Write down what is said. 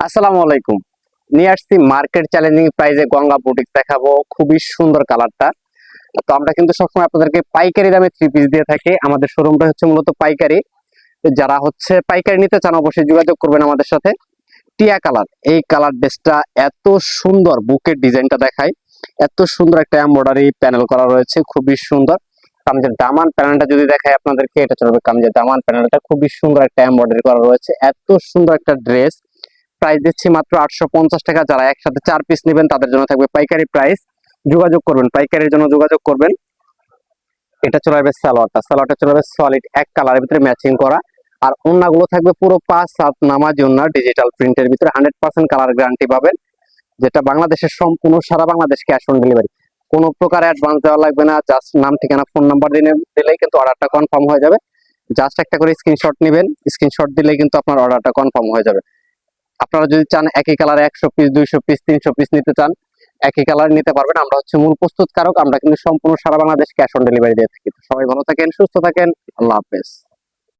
আসসালামু আলাইকুম। নিয়ে আসছি মার্কেট চ্যালেঞ্জিং প্রাইজে গঙ্গা বুটিক দেখাবো। খুবই সুন্দর কালারটা তো আমরা কিন্তু সবসময় আপনাদেরকে পাইকারি দামে থ্রি পিস দিয়ে থাকি। আমাদের শোরুমটা হচ্ছে মূলত পাইকারি। যারা হচ্ছে পাইকারি নিতে চান, অবশ্যই যোগাযোগ করবেন আমাদের সাথে। টিয়া কালার এই কালার ড্রেসটা এত সুন্দর বুকের ডিজাইনটা দেখায়। এত সুন্দর একটা এমব্রয়ডারি প্যানেল করা রয়েছে, খুবই সুন্দর। কামজের দামান প্যানেলটা যদি দেখায় আপনাদেরকে, এটা চলবে কামজের দামান প্যানেলটা খুবই সুন্দর একটা এমব্রয়ডারি করা রয়েছে। এত সুন্দর একটা ড্রেস প্রাইস দিচ্ছি মাত্র আটশো পঞ্চাশ টাকা। যারা একসাথে চার পিস নেবেন, তাদের জন্য থাকবে পাইকারি প্রাইস যোগাযোগ করবেন, পাইকারির জন্য যোগাযোগ করবেন। এটা চলে আসবে সালোয়ারটা। সালোয়ারটা চলে আসবে সলিড এক কালারের ভিতরে ম্যাচিং করা। আর ওন্নাগুলো থাকবে পুরো পাঁচ, সাত নামাজ ওন্না ডিজিটাল প্রিন্টের ভিতরে হান্ড্রেড পার্সেন্ট কালার গ্যারান্টি পাবেন। যেটা বাংলাদেশের সম্পূর্ণ সারা বাংলাদেশ ক্যাশ অন ডেলিভারি কোনো প্রকার অ্যাডভান্স দেওয়া লাগবে না। জাস্ট নাম, ঠিকানা ফোন নাম্বার দিলে দিলেই কিন্তু অর্ডারটা কনফার্ম হয়ে যাবে। জাস্ট একটা করে স্ক্রিনশট নেবেন। স্ক্রিনশট দিলেই কিন্তু আপনার অর্ডারটা কনফার্ম হয়ে যাবে। আপনারা যদি চান একই কালার একশো পিস দুইশো পিস তিনশো পিস নিতে চান, একই কালার নিতে পারবেন। আমরা হচ্ছে মূল প্রস্তুতকারক। আমরা কিন্তু সম্পূর্ণ সারা বাংলাদেশ ক্যাশ অন ডেলিভারি দিয়ে থাকি। সবাই ভালো থাকেন, সুস্থ থাকেন। আল্লাহ হাফেজ।